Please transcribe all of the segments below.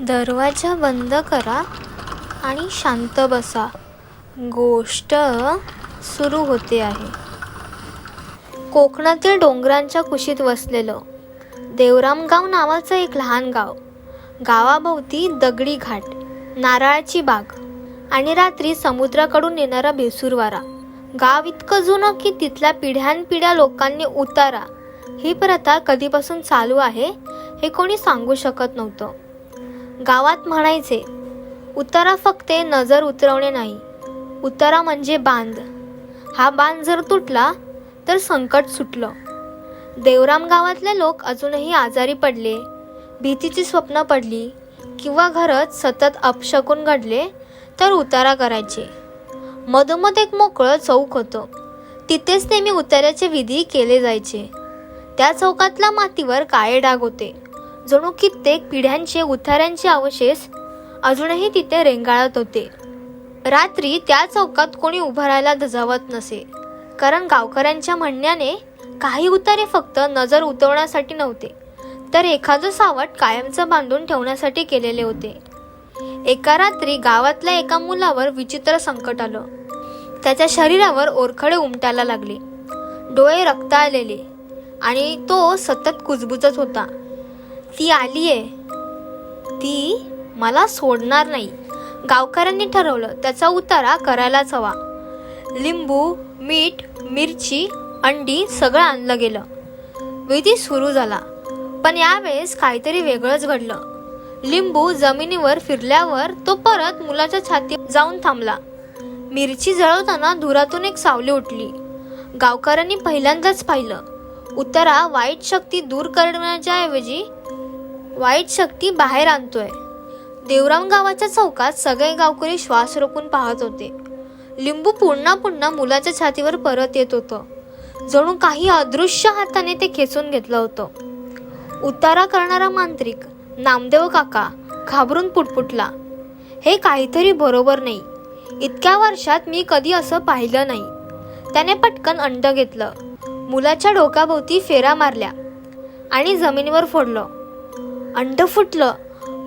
दरवाजा बंद करा आणि शांत बसा. गोष्ट सुरू होते आहे. कोकणातील डोंगरांच्या कुशीत वसलेलं देवरामगाव नावाचं एक लहान गाव. गावाभोवती दगडी घाट नारळाची बाग आणि रात्री समुद्राकडून येणारा बेसूरवारा गाव इतकं जुनं की तिथल्या पिढ्यानपिढ्या लोकांनी उतारा. ही प्रथा कधीपासून चालू आहे हे कोणी सांगू शकत नव्हतं. गावात म्हणायचे उतारा फक्त नजर उतरवणे नाही. उतारा म्हणजे बांध. हा बांध जर तुटला तर संकट सुटलं. देवराम गावातले लोक अजूनही आजारी पडले. भीतीची स्वप्न पडली. किंवा घरात सतत अपशकून घडले तर उतारा करायचे. मधोमध एक मोकळं चौक होतं. तिथेच नेहमी उतार्याचे विधी केले जायचे. त्या चौकातल्या मातीवर काळे डाग होते. जणू कित्येक पिढ्यांचे उतार्यांचे अवशेष अजूनही तिथे रेंगाळत होते. रात्री त्या चौकात कोणी उभं राहायला धजावत नसे. कारण गावकऱ्यांच्या म्हणण्याने काही उतारे फक्त नजर उतरवण्यासाठी नव्हते तर एखादं सावट कायमचं बांधून ठेवण्यासाठी केलेले होते. एका रात्री गावातल्या एका मुलावर विचित्र संकट आलं. त्याच्या शरीरावर ओरखडे उमटायला लागले. डोळे रक्त आलेले आणि तो सतत कुजबुजत होता. ती आली आहे. ती मला सोडणार नाही. गावकऱ्यांनी ठरवलं त्याचा उतारा करायलाच हवा. लिंबू मीठ मिरची अंडी सगळं आणलं गेलं. विधी सुरू झाला. पण यावेळेस काहीतरी वेगळंच घडलं. लिंबू जमिनीवर फिरल्यावर तो परत मुलाच्या छातीत जाऊन थांबला. मिरची जळवताना धुरातून एक सावली उठली. गावकऱ्यांनी पहिल्यांदाच पाहिलं. उतारा वाईट शक्ती दूर करण्याच्याऐवजी वाईट शक्ती बाहेर आणतोय. देवराम गावाच्या चौकात सगळे गावकरी श्वास रोखून पाहत होते. लिंबू पुन्हा पुन्हा मुलाच्या छातीवर परत येत होतं. जणू काही अदृश्य हाताने ते खेचून घेतलं होतं. उतारा करणारा मांत्रिक नामदेव काका घाबरून पुटपुटला. हे काहीतरी बरोबर नाही. इतक्या वर्षात मी कधी असं पाहिलं नाही. त्याने पटकन अंड घेतलं. मुलाच्या डोक्याभोवती फेरा मारल्या आणि जमिनीवर फोडलं. अंड फुटलं.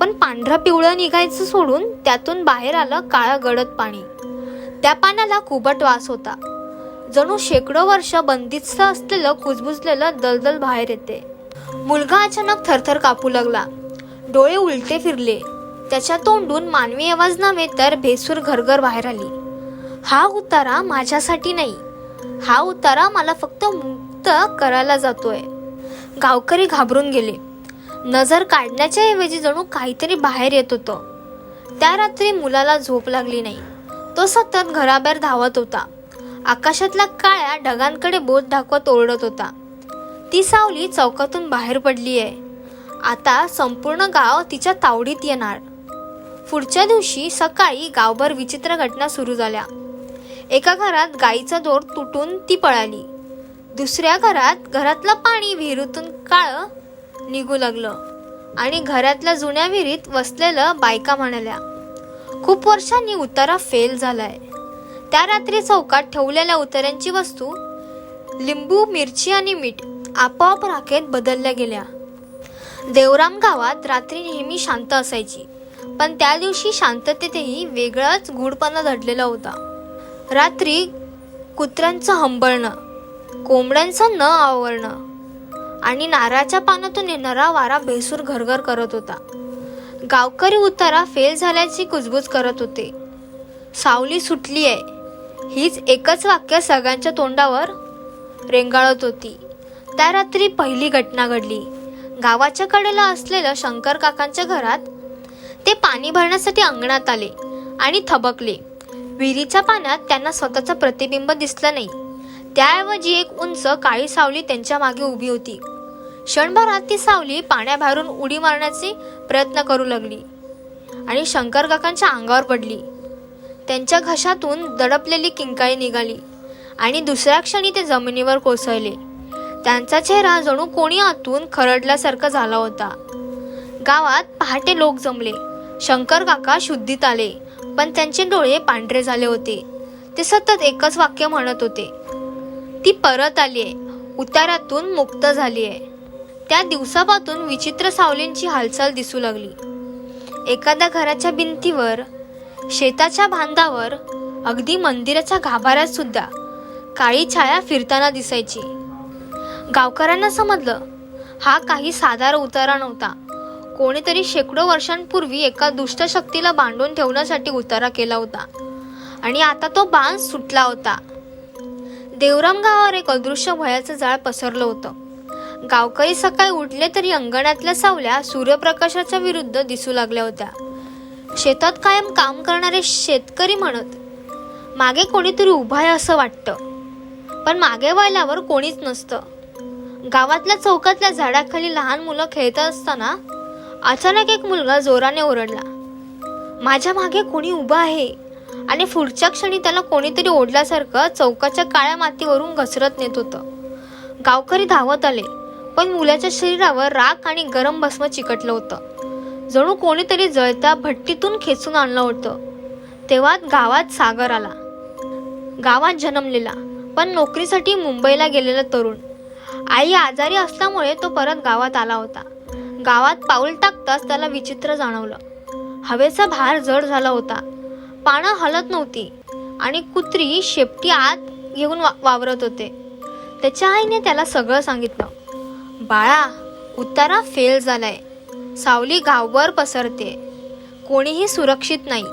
पण पांढरं पिवळं निघायचं सोडून त्यातून बाहेर आलं काळं गडद पाणी. त्या पाण्याला कुबट वास होता. जणू शेकडो वर्ष बंदिस्त असलेलं कुजबुजलेलं दलदल बाहेर येते. मुलगा अचानक थरथर कापू लागला. डोळे उलटे फिरले. त्याच्या तोंडून मानवी आवाज नव्हे तर भेसूर घरघर बाहेर आली. हा उतारा माझ्यासाठी नाही. हा उतारा मला फक्त मुक्त करायला जातोय. गावकरी घाबरून गेले. नजर काढण्याच्या ऐवजी जणू काहीतरी बाहेर येत होतं. त्या रात्री मुलाला झोप लागली नाही. तो सतत घराबाहेर धावत होता. आकाशातल्या काळ्या ढगांकडे बोट दाखवत ओरडत होता. ती सावली चौकातून बाहेर पडली आहे आता संपूर्ण गाव तिच्या तावडीत येणार. पुढच्या दिवशी सकाळी गावभर विचित्र घटना सुरू झाल्या. एका घरात गाईचा दोर तुटून ती पळाली. दुसऱ्या घरात घरातलं पाणी विहिरीतून काळं निघू लागलं. आणि घरातल्या जुन्या विहिरीत वसलेलं बायका म्हणाल्या खूप वर्षांनी उतारा फेल झालाय. त्या रात्री चौकात ठेवलेल्या उतार्यांची वस्तू लिंबू मिरची आणि मीठ आपोआप राखेत बदलल्या गेल्या. देवराम गावात रात्री नेहमी शांत असायची पण त्या दिवशी शांततेतही वेगळाच गूढपणा दडलेला होता. रात्री कुत्र्यांचं हंबळणं कोंबड्यांचं न आवरणं आणि नारळाच्या पानातून येणारा वारा भेसूर घरघर करत होता. गावकरी उतारा फेल झाल्याची कुजबूज करत होते. सावली सुटली आहे हीच एकच वाक्य सगळ्यांच्या तोंडावर रेंगाळत होती. त्या रात्री पहिली घटना घडली. गावाच्या कडेला असलेलं शंकर काकांच्या घरात ते पाणी भरण्यासाठी अंगणात आले आणि थबकले. विहिरीच्या पाण्यात त्यांना स्वतःचं प्रतिबिंब दिसलं नाही. त्याऐवजी एक उंच काळी सावली त्यांच्या मागे उभी होती. क्षणभरात ती सावली पाण्याबाहेरून उडी मारण्याचे प्रयत्न करू लागली आणि शंकर काकांच्या अंगावर पडली. त्यांच्या घशातून दडपलेली किंकाळी निघाली आणि दुसऱ्या क्षणी ते जमिनीवर कोसळले. त्यांचा चेहरा जणू कोणी आतून खरडल्यासारखा झाला होता. गावात पहाटे लोक जमले. शंकर काका शुद्धीत आले पण त्यांचे डोळे पांढरे झाले होते. ते सतत एकच वाक्य म्हणत होते. ती परत आली आहे उतारातून मुक्त झाली आहे त्या दिवसापासून विचित्र सावलींची हालचाल दिसू लागली. एखाद्या घराच्या भिंतीवर शेताच्या बांधावर अगदी मंदिराच्या गाभाऱ्यात सुद्धा काळी छाया फिरताना दिसायची. गावकऱ्यांना समजलं हा काही साधारण उतारा नव्हता. कोणीतरी शेकडो वर्षांपूर्वी एका दुष्ट शक्तीला बांधून ठेवण्यासाठी उतारा केला होता आणि आता तो बांध सुटला होता. देवराम गावावर एक अदृश्य भयाचं जाळ पसरलं होतं. गावकरी सकाळी उठले तरी अंगणातल्या सावल्या सूर्यप्रकाशाच्या विरुद्ध दिसू लागल्या होत्या. शेतात कायम काम करणारे शेतकरी म्हणत मागे कोणीतरी उभा आहे असं वाटतं. पण मागे वळल्यावर कोणीच नसतं. गावातल्या चौकातल्या झाडाखाली लहान मुलं खेळत असताना अचानक एक मुलगा जोराने ओरडला माझ्या मागे कोणी उभा आहे? आणि पुढच्या क्षणी त्याला कोणीतरी ओढल्यासारखं चौकाच्या काळ्या मातीवरून घसरत नेत होतं. गावकरी धावत आले. पण मुलाच्या शरीरावर राख आणि गरम भस्म चिकटलं होतं. जणू कोणीतरी जळत्या भट्टीतून खेचून आणलं होतं. तेव्हा गावात सागर आला. गावात जन्मलेला पण नोकरीसाठी मुंबईला गेलेला तरुण. आई आजारी असल्यामुळे तो परत गावात आला होता. गावात पाऊल टाकताच त्याला विचित्र जाणवलं. हवेचा भार जड झाला होता. पानं हलत नव्हती आणि कुत्री शेपटी आत घेऊन वा- वावरत होते. त्याच्या आईने त्याला सगळं सांगितलं. बाळा उतारा फेल झालाय. सावली गावभर पसरते. कोणीही सुरक्षित नाही.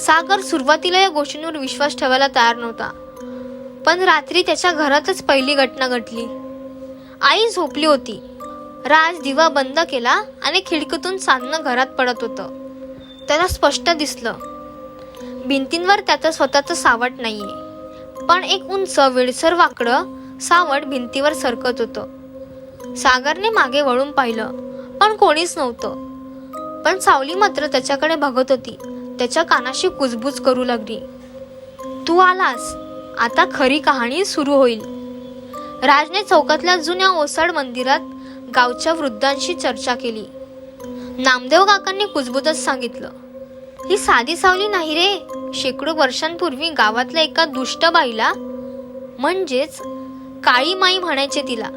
सागर सुरुवातीला या गोष्टींवर विश्वास ठेवायला तयार नव्हता. पण रात्री त्याच्या घरातच पहिली घटना घडली. आई झोपली होती. राज दिवा बंद केला आणि खिडकीतून चांदणं घरात पडत होतं. त्याला स्पष्ट दिसलं. भिंतींवर त्याचं स्वतःचं सावट नाहीये. पण एक उंच वेळसर वाकडं सावट भिंतीवर सरकत होतं. सागरने मागे वळून पाहिलं पण कोणीच नव्हतं. पण सावली मात्र त्याच्याकडे बघत होती. त्याच्या कानाशी कुजबूज करू लागली. तू आलास. आता खरी कहाणी सुरू होईल. राजने चौकातल्या जुन्या ओसाड मंदिरात गावच्या वृद्धांशी चर्चा केली. नामदेव काकांनी कुजबुजत सांगितलं ही साधी सावली नाही रे. शेकडो वर्षांपूर्वी गावातल्या एका दुष्ट बाईला म्हणजेच काळी माई म्हणायचे तिला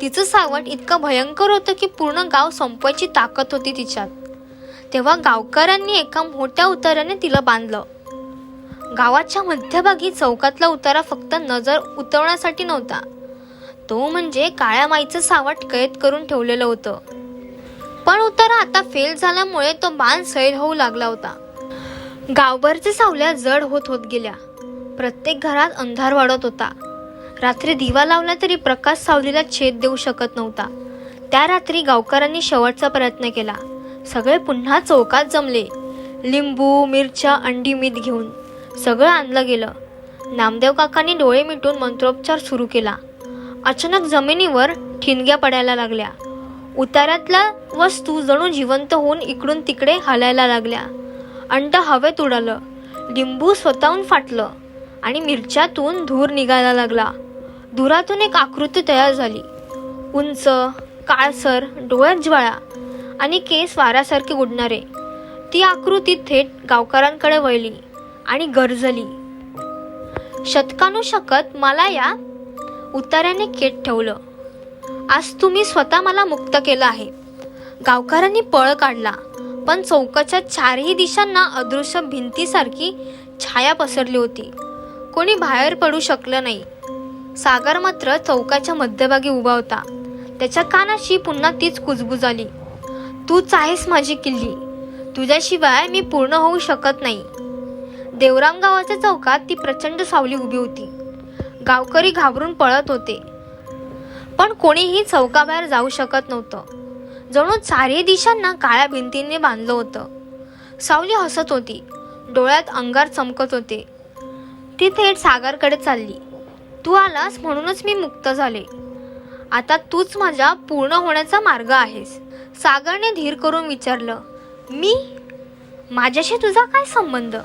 तिचं सावट इतकं भयंकर होतं की पूर्ण गाव संपवायची ताकद होती तिच्यात. तेव्हा गावकऱ्यांनी एका मोठ्या उताराने तिला बांधलं. गावाच्या मध्यभागी चौकातला उतारा फक्त नजर उतरवण्यासाठी नव्हता. तो म्हणजे काळ्या माईचं सावट कैद करून ठेवलेलं होतं. पण उतारा आता फेल झाल्यामुळे तो बाण सैल होऊ लागला होता. गावभरच्या सावल्या जड होत होत गेल्या. प्रत्येक घरात अंधार वाढत होता. रात्री दिवा लावला तरी प्रकाश सावलीला छेद देऊ शकत नव्हता. त्या रात्री गावकऱ्यांनी शेवटचा प्रयत्न केला. सगळे पुन्हा चौकात जमले. लिंबू मिरच्या अंडी मीठ घेऊन सगळं आणलं गेलं. नामदेव काकांनी डोळे मिटून मंत्रोपचार सुरू केला. अचानक जमिनीवर ठिणग्या पडायला लागल्या. उतारातल्या वस्तू जणू जिवंत होऊन इकडून तिकडे हलायला लागल्या. अंड हवेत उडालं. लिंबू स्वतःहून फाटलं आणि मिरच्यातून धूर निघायला लागला. धुरातून एक आकृती तयार झाली. उंच काळसर डोळ्यात ज्वाळा आणि केस वाऱ्यासारखे उडणारे ती आकृती थेट गावकऱ्यांकडे वळली आणि गरजली. शतकानुशकत मला या उतार्याने केट ठेवलं. आज तुम्ही स्वतः मला मुक्त केलं आहे. गावकऱ्यांनी पळ काढला पण चौकाच्या चारही दिशांना अदृश्य भिंतीसारखी छाया पसरली होती. कोणी बाहेर पडू शकलं नाही. सागर मात्र चौकाच्या मध्यभागी उभा होता. त्याच्या कानाशी पुन्हा तीच कुजबूज आली. तूच आहेस माझी किल्ली. तुझ्याशिवाय मी पूर्ण होऊ शकत नाही. देवराम गावाच्या चौकात ती प्रचंड सावली उभी होती. गावकरी घाबरून पळत होते. पण कोणीही चौकाबाहेर जाऊ शकत नव्हतं. जणू चारही दिशांना काळ्या भिंतींनी बांधलं होतं. सावली हसत होती. डोळ्यात अंगार चमकत होते. ती थेट सागरकडे चालली. तू आलास म्हणूनच मी मुक्त झाले. आता तूच माझ्या पूर्ण होण्याचा मार्ग आहेस. सागरने धीर करून विचारलं मी? माझ्याशी तुझा काय संबंध?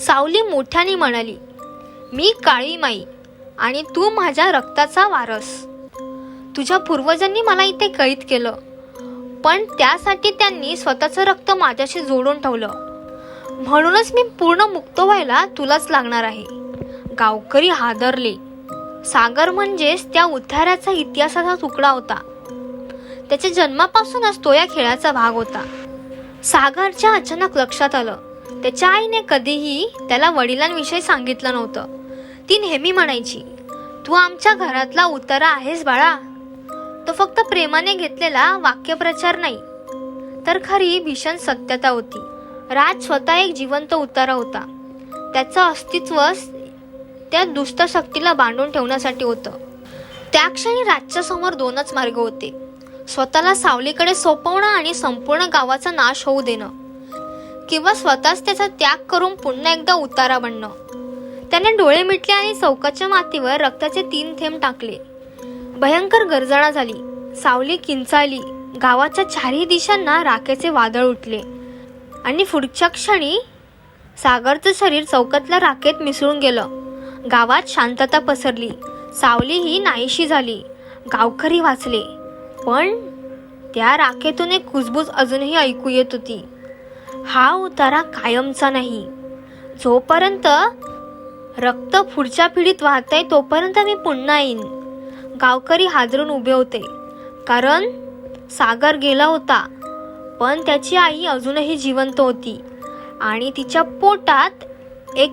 सावली मोठ्याने म्हणाली मी काळी माई आणि तू माझ्या रक्ताचा वारस. तुझ्या पूर्वजांनी मला इथे कैद केलं पण त्यासाठी त्यांनी स्वतःचं रक्त माझ्याशी जोडून ठेवलं. म्हणूनच मी पूर्ण मुक्त व्हायला तुलाच लागणार आहे. गावकरी हादरले. सागर म्हणजेच त्या उद्धाराचा इतिहासाचा तुकडा होता. त्याच्या जन्मापासूनच तो या खेळाचा भाग होता. सागरच्या अचानक लक्षात आलं. त्याच्या आईने कधीही त्याला वडिलांविषयी सांगितलं नव्हतं. ती नेहमी म्हणायची तू आमच्या घरातला उतारा आहेस बाळा. तो फक्त प्रेमाने घेतलेला वाक्यप्रचार नाही. तर खरी भीषण सत्यता होती. राज स्वतः एक जिवंत उतारा होता. त्याचं अस्तित्व त्या दुष्ट शक्तीला बांधून ठेवण्यासाठी होतं. त्या क्षणी राजच्या समोर दोनच मार्ग होते. स्वतःला सावलीकडे सोपवणं आणि संपूर्ण गावाचा नाश होऊ देणं. किंवा स्वतःच त्याचा त्याग करून पुन्हा एकदा उतारा बनणं. त्याने डोळे मिटले आणि चौकाच्या मातीवर रक्ताचे तीन थेंब टाकले. भयंकर गर्जना झाली. सावली किंचाळली. गावाच्या चारही दिशांना राखेचे वादळ उठले. आणि पुढच्या क्षणी सागरचं शरीर चौकातल्या राखेत मिसळून गेलं. गावात शांतता पसरली. सावली ही नाहीशी झाली. गावकरी वाचले. पण त्या राखेतून एक कुजबूज अजूनही ऐकू येत होती. हा उतारा कायमचा नाही. जोपर्यंत रक्त पुढच्या पिढीत वाहतंय तोपर्यंत मी पुन्हा येईन. गावकरी हादरून उभे होते. कारण सागर गेला होता. पण त्याची आई अजूनही जिवंत होती. आणि तिच्या पोटात एक